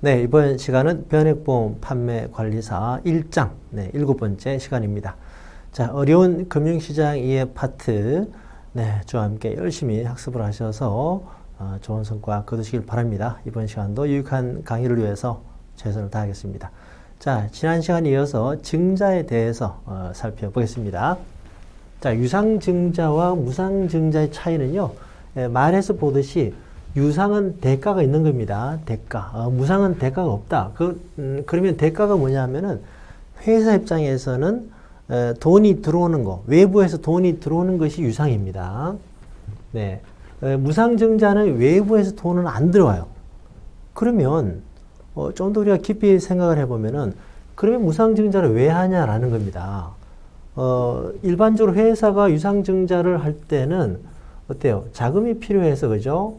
네, 이번 시간은 변액보험 판매 관리사 1장, 네, 일곱 번째 시간입니다. 자, 어려운 금융시장 이해 파트, 네, 저와 함께 열심히 학습을 하셔서 어, 좋은 성과 거두시길 바랍니다. 이번 시간도 유익한 강의를 위해서 최선을 다하겠습니다. 자, 지난 시간에 이어서 증자에 대해서 어, 살펴보겠습니다. 자, 유상증자와 무상증자의 차이는요, 예, 말에서 보듯이 유상은 대가가 있는 겁니다. 대가. 어, 무상은 대가가 없다. 그, 음, 그러면 대가가 뭐냐면은 회사 입장에서는 에, 돈이 들어오는 거, 외부에서 돈이 들어오는 것이 유상입니다. 네. 에, 무상증자는 외부에서 돈은 안 들어와요. 그러면 어, 좀 더 우리가 깊이 생각을 해보면은 그러면 무상증자를 왜 하냐라는 겁니다. 어, 일반적으로 회사가 유상증자를 할 때는 어때요? 자금이 필요해서 그죠?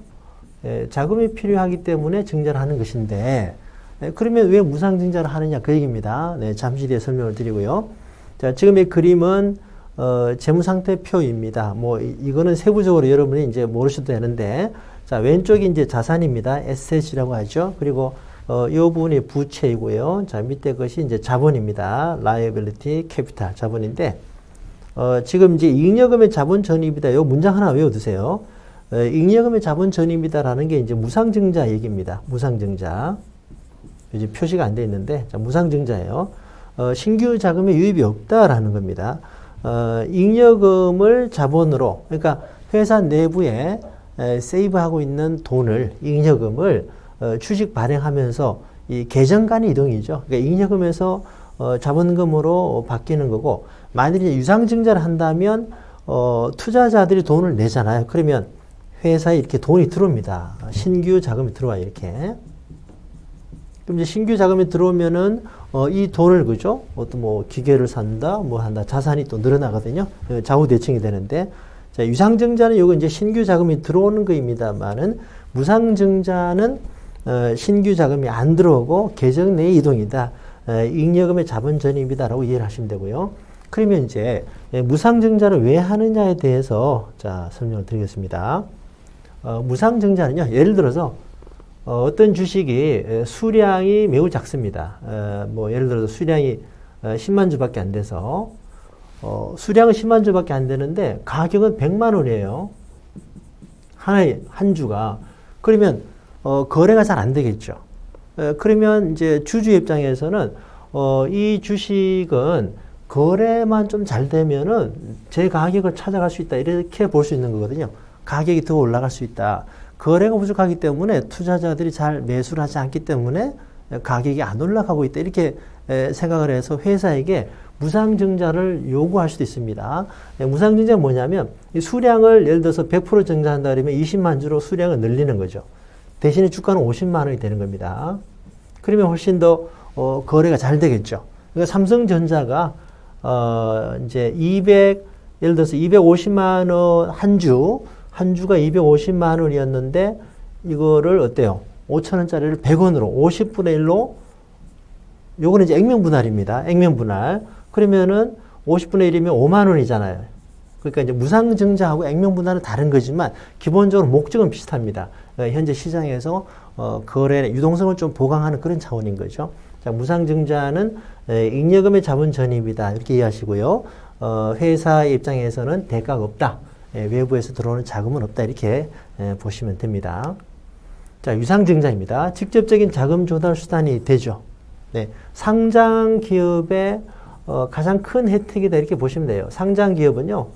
예, 자금이 필요하기 때문에 증자를 하는 것인데 예, 그러면 왜 무상 증자를 하느냐 그 얘기입니다. 네, 잠시 뒤에 설명을 드리고요. 자, 지금 이 그림은 어, 재무상태표입니다. 뭐 이, 이거는 세부적으로 여러분이 이제 모르셔도 되는데 자 왼쪽이 이제 자산입니다. 에셋이라고 하죠. 그리고 어, 이 부분이 부채이고요. 자 밑에 것이 이제 자본입니다. liability, capital 자본인데 어, 지금 이제 잉여금의 자본 전입이다. 요 문장 하나 외워두세요. 어, 잉여금의 자본 전입이다라는 게 이제 무상증자 얘기입니다. 무상증자. 이제 표시가 안 돼 있는데, 자, 무상증자예요. 어, 신규 자금의 유입이 없다라는 겁니다. 어, 잉여금을 자본으로, 그러니까 회사 내부에 에, 세이브하고 있는 돈을, 잉여금을 어, 주식 발행하면서 이 계정 간의 이동이죠. 그러니까 잉여금에서 어, 자본금으로 바뀌는 거고, 만약에 유상증자를 한다면, 어, 투자자들이 돈을 내잖아요. 그러면 회사에 이렇게 돈이 들어옵니다. 신규 자금이 들어와요, 이렇게. 그럼 이제 신규 자금이 들어오면은, 어, 이 돈을, 그죠? 어떤 뭐 기계를 산다, 뭐 한다, 자산이 또 늘어나거든요. 어, 좌우 대칭이 되는데, 자, 유상증자는 요거 이제 신규 자금이 들어오는 거입니다만은, 무상증자는, 어, 신규 자금이 안 들어오고 계정 내 이동이다. 어, 잉여금의 자본 전입이다라고 이해를 하시면 되고요. 그러면 이제 예, 무상증자를 왜 하느냐에 대해서 자 설명을 드리겠습니다. 어, 무상증자는요, 예를 들어서 어, 떤 주식이 수량이 매우 작습니다. 어, 뭐 예를 들어서 수량이 어, 10만 주밖에 안 돼서 어, 수량은 10만 주밖에 안 되는데 가격은 100만 원이에요. 하나의 한 주가 그러면 어, 거래가 잘 안 되겠죠. 어, 그러면 이제 주주 입장에서는 어, 이 주식은 거래만 좀 잘 되면은 제 가격을 찾아갈 수 있다 이렇게 볼 수 있는 거거든요. 가격이 더 올라갈 수 있다. 거래가 부족하기 때문에 투자자들이 잘 매수를 하지 않기 때문에 가격이 안 올라가고 있다. 이렇게 생각을 해서 회사에게 무상증자를 요구할 수도 있습니다. 무상증자 뭐냐면 수량을 예를 들어서 100% 증자한다 그러면 20만 주로 수량을 늘리는 거죠. 대신에 주가는 50만 원이 되는 겁니다. 그러면 훨씬 더 어, 거래가 잘 되겠죠. 그러니까 삼성전자가 어, 이제 200, 예를 들어서 250만 원 한 주, 한 주가 250만 원이었는데 이거를 어때요? 5천 원짜리를 100원으로 50분의 1로 요거는 이제 액면 분할입니다. 액면 분할. 그러면은 50분의 1이면 5만 원이잖아요. 그러니까 이제 무상 증자하고 액면 분할은 다른 거지만 기본적으로 목적은 비슷합니다. 그러니까 현재 시장에서 어, 거래 유동성을 좀 보강하는 그런 차원인 거죠. 자, 무상 증자는 에, 잉여금의 자본 전입이다 이렇게 이해하시고요. 어, 회사 입장에서는 대가가 없다. 에, 외부에서 들어오는 자금은 없다 이렇게 에, 보시면 됩니다. 자, 유상증자입니다. 직접적인 자금 조달 수단이 되죠. 네, 상장 기업의 어, 가장 큰 혜택이다 이렇게 보시면 돼요. 상장 기업은요.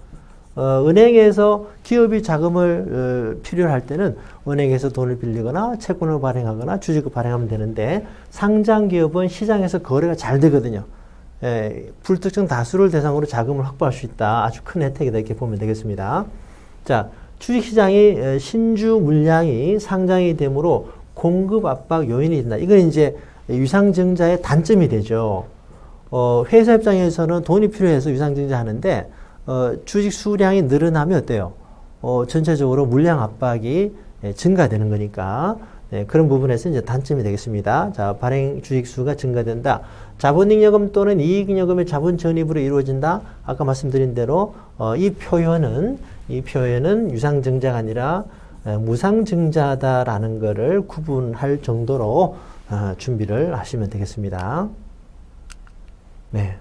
어, 은행에서 기업이 자금을 어, 필요로 할 때는 은행에서 돈을 빌리거나 채권을 발행하거나 주식을 발행하면 되는데 상장 기업은 시장에서 거래가 잘 되거든요. 예, 불특정 다수를 대상으로 자금을 확보할 수 있다. 아주 큰 혜택이다 이렇게 보면 되겠습니다. 자, 주식시장이 신주 물량이 상장이 되므로 공급 압박 요인이 된다. 이건 이제 유상증자의 단점이 되죠. 어, 회사 입장에서는 돈이 필요해서 유상증자 하는데 어, 주식 수량이 늘어나면 어때요? 어, 전체적으로 물량 압박이 예, 증가되는 거니까 네, 그런 부분에서 이제 단점이 되겠습니다. 자, 발행 주식 수가 증가된다. 자본잉여금 또는 이익잉여금의 자본 전입으로 이루어진다. 아까 말씀드린 대로 어, 이 표현은 이 표현은 유상증자가 아니라 에, 무상증자다라는 것을 구분할 정도로 어, 준비를 하시면 되겠습니다. 네.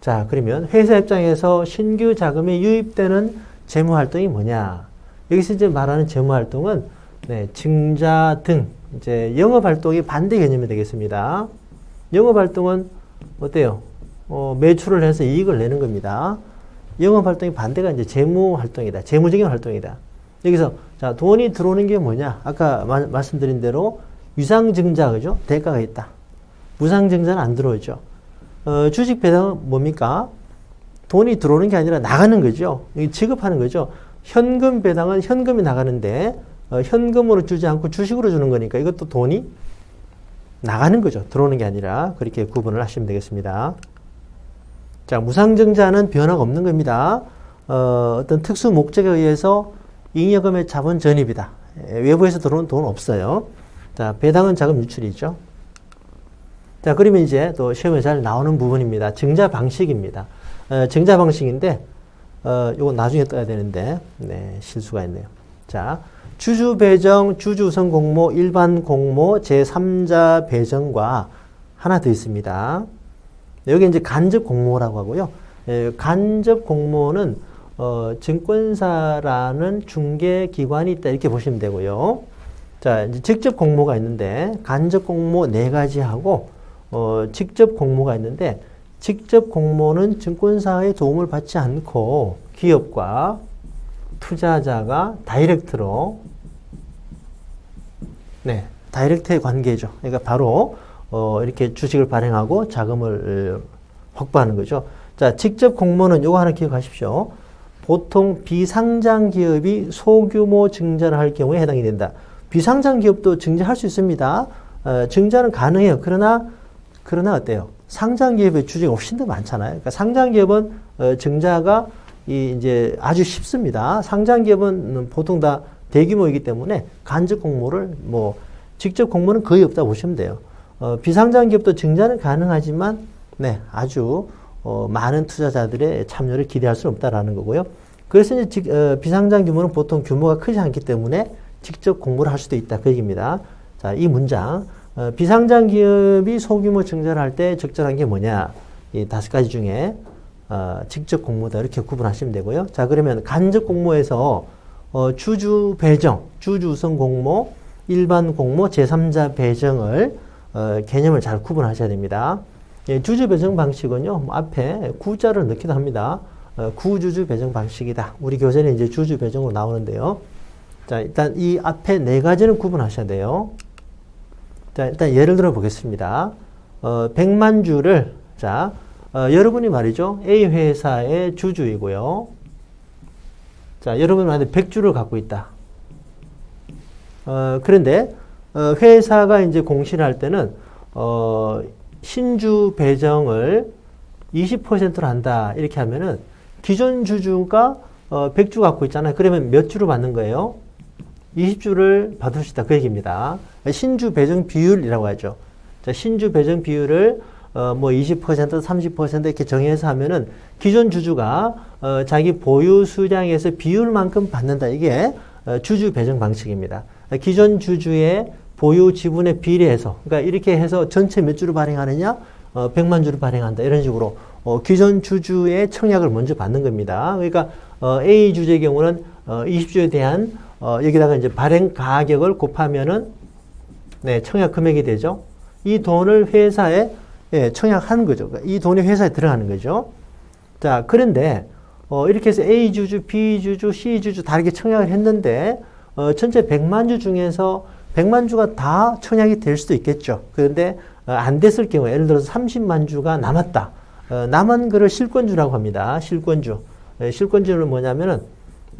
자, 그러면 회사 입장에서 신규 자금이 유입되는 재무 활동이 뭐냐? 여기서 이제 말하는 재무 활동은 네, 증자 등 이제 영업 활동이 반대 개념이 되겠습니다. 영업 활동은 어때요? 어, 매출을 해서 이익을 내는 겁니다. 영업 활동이 반대가 이제 재무 활동이다. 재무적인 활동이다. 여기서 자, 돈이 들어오는 게 뭐냐? 아까 마, 말씀드린 대로 유상증자 그죠? 대가가 있다. 무상증자는 안 들어오죠. 어, 주식 배당은 뭡니까? 돈이 들어오는 게 아니라 나가는 거죠. 지급하는 거죠. 현금 배당은 현금이 나가는데 어, 현금으로 주지 않고 주식으로 주는 거니까 이것도 돈이 나가는 거죠. 들어오는 게 아니라 그렇게 구분을 하시면 되겠습니다. 자, 무상증자는 변화가 없는 겁니다. 어, 어떤 특수 목적에 의해서 잉여금의 자본 전입이다. 예, 외부에서 들어오는 돈 없어요. 자, 배당은 자금 유출이죠. 자, 그러면 이제 또 시험에 잘 나오는 부분입니다. 증자 방식입니다. 어, 증자 방식인데, 어, 요거 나중에 떠야 되는데, 네, 실수가 있네요. 자, 주주 배정, 주주 우선 공모, 일반 공모, 제3자 배정과 하나 더 있습니다. 여기 이제 간접 공모라고 하고요. 예, 간접 공모는 어, 증권사라는 중개 기관이 있다 이렇게 보시면 되고요. 자, 이제 직접 공모가 있는데 간접 공모 네 가지 하고 어, 직접 공모가 있는데 직접 공모는 증권사의 도움을 받지 않고 기업과 투자자가 다이렉트로 네, 다이렉트의 관계죠. 그러니까 바로 어, 이렇게 주식을 발행하고 자금을 확보하는 거죠. 자, 직접 공모는 요거 하나 기억하십시오. 보통 비상장 기업이 소규모 증자를 할 경우에 해당이 된다. 비상장 기업도 증자할 수 있습니다. 어, 증자는 가능해요. 그러나 그러나 어때요? 상장 기업의 주식이 훨씬 더 많잖아요. 그러니까 상장 기업은 어, 증자가 이 이제 아주 쉽습니다. 상장 기업은 보통 다 대규모이기 때문에 간접 공모를 뭐 직접 공모는 거의 없다 보시면 돼요. 어, 비상장 기업도 증자는 가능하지만 네, 아주 어, 많은 투자자들의 참여를 기대할 수는 없다라는 거고요. 그래서 이제 직, 어, 비상장 규모는 보통 규모가 크지 않기 때문에 직접 공모를 할 수도 있다. 그 얘기입니다. 자, 이 문장. 어, 비상장 기업이 소규모 증자를 할 때 적절한 게 뭐냐? 이 다섯 가지 중에 어, 직접 공모다 이렇게 구분하시면 되고요. 자, 그러면 간접 공모에서 어, 주주 배정, 주주 우선 공모, 일반 공모, 제3자 배정을 어, 개념을 잘 구분하셔야 됩니다. 예, 주주 배정 방식은요, 뭐 앞에 구자를 넣기도 합니다. 어, 구주주 배정 방식이다. 우리 교재는 이제 주주 배정으로 나오는데요. 자, 일단 이 앞에 네 가지는 구분하셔야 돼요. 자, 일단 예를 들어 보겠습니다. 어, 100만 주를, 자, 어, 여러분이 말이죠. A 회사의 주주이고요. 자, 여러분 만약에 100주를 갖고 있다. 어, 그런데 어, 회사가 이제 공시를 할 때는 어, 신주 배정을 20%로 한다. 이렇게 하면은 기존 주주가 어, 100주 갖고 있잖아요. 그러면 몇 주를 받는 거예요? 20주를 받을 수 있다. 그 얘기입니다. 신주 배정 비율이라고 하죠. 자, 신주 배정 비율을 어, 뭐 20%, 30% 이렇게 정해서 하면은 기존 주주가 어, 자기 보유 수량에서 비율만큼 받는다. 이게 어, 주주 배정 방식입니다. 기존 주주의 보유 지분에 비례해서 그러니까 이렇게 해서 전체 몇 주를 발행하느냐 어, 100만 주를 발행한다 이런 식으로 어, 기존 주주의 청약을 먼저 받는 겁니다. 그러니까 어, A 주주의 경우는 어, 20주에 대한 어, 여기다가 이제 발행 가격을 곱하면은 네, 청약 금액이 되죠. 이 돈을 회사에 예, 청약하는 거죠. 그러니까 이 돈이 회사에 들어가는 거죠. 자, 그런데 어, 이렇게 해서 A 주주, B 주주, C 주주 다르게 청약을 했는데 어, 전체 100만 주 중에서 100만 주가 다 청약이 될 수도 있겠죠. 그런데 어, 안 됐을 경우 예를 들어서 30만 주가 남았다. 어, 남은 거를 실권주라고 합니다. 실권주. 에, 실권주는 뭐냐면은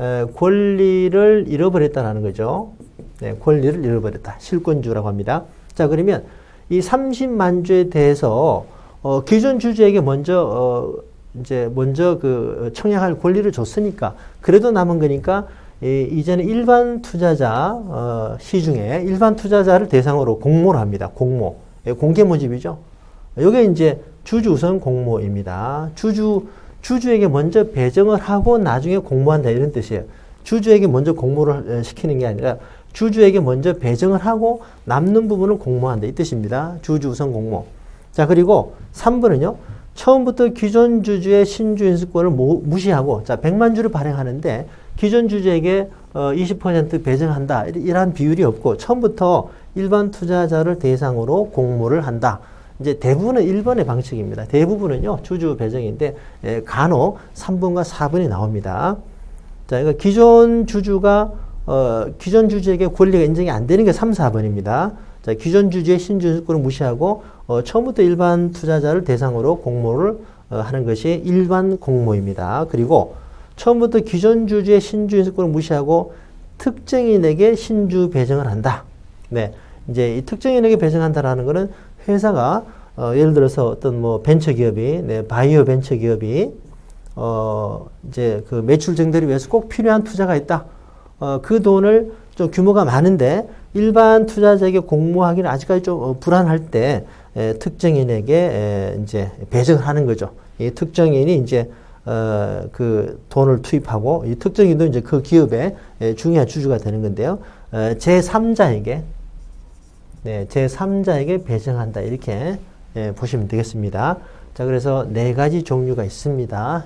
에, 권리를 잃어버렸다라는 거죠. 네, 권리를 잃어버렸다. 실권주라고 합니다. 자, 그러면 이 30만 주에 대해서 어, 기존 주주에게 먼저 어, 이제 먼저 그 청약할 권리를 줬으니까 그래도 남은 거니까 이, 이제는 일반 투자자 어, 시중에 일반 투자자를 대상으로 공모를 합니다. 공모 예, 공개 모집이죠. 이게 이제 주주 우선 공모입니다. 주주 주주에게 먼저 배정을 하고 나중에 공모한다 이런 뜻이에요. 주주에게 먼저 공모를 시키는 게 아니라 주주에게 먼저 배정을 하고 남는 부분을 공모한다 이 뜻입니다. 주주 우선 공모. 자 그리고 3번은요. 처음부터 기존 주주의 신주 인수권을 모- 무시하고 자 100만 주를 발행하는데 기존 주주에게 어, 20% 배정한다 이- 이러한 비율이 없고 처음부터 일반 투자자를 대상으로 공모를 한다. 이제 대부분은 1번의 방식입니다. 대부분은요 주주 배정인데 에, 간혹 3번과 4번이 나옵니다. 자, 이거 기존 주주가 어, 기존 주주에게 권리가 인정이 안 되는 게 3, 4번입니다. 자, 기존 주주의 신주주권을 무시하고 어, 처음부터 일반 투자자를 대상으로 공모를 어, 하는 것이 일반 공모입니다. 그리고 처음부터 기존 주주의 신주주권을 무시하고 특정인에게 신주 배정을 한다. 네. 이제 이 특정인에게 배정한다라는 것은 회사가 어, 예를 들어서 어떤 뭐 벤처 기업이 네, 바이오 벤처 기업이 어, 이제 그 매출 증대를 위해서 꼭 필요한 투자가 있다. 어, 그 돈을 좀 규모가 많은데 일반 투자자에게 공모하기는 아직까지 좀 어, 불안할 때 에, 특정인에게 에, 이제 배정을 하는 거죠. 이 특정인이 이제 어, 그 돈을 투입하고 이 특정인도 이제 그 기업의 에, 중요한 주주가 되는 건데요. 어, 제 3자에게 네, 제 3자에게 배정한다 이렇게 예, 보시면 되겠습니다. 자, 그래서 네 가지 종류가 있습니다.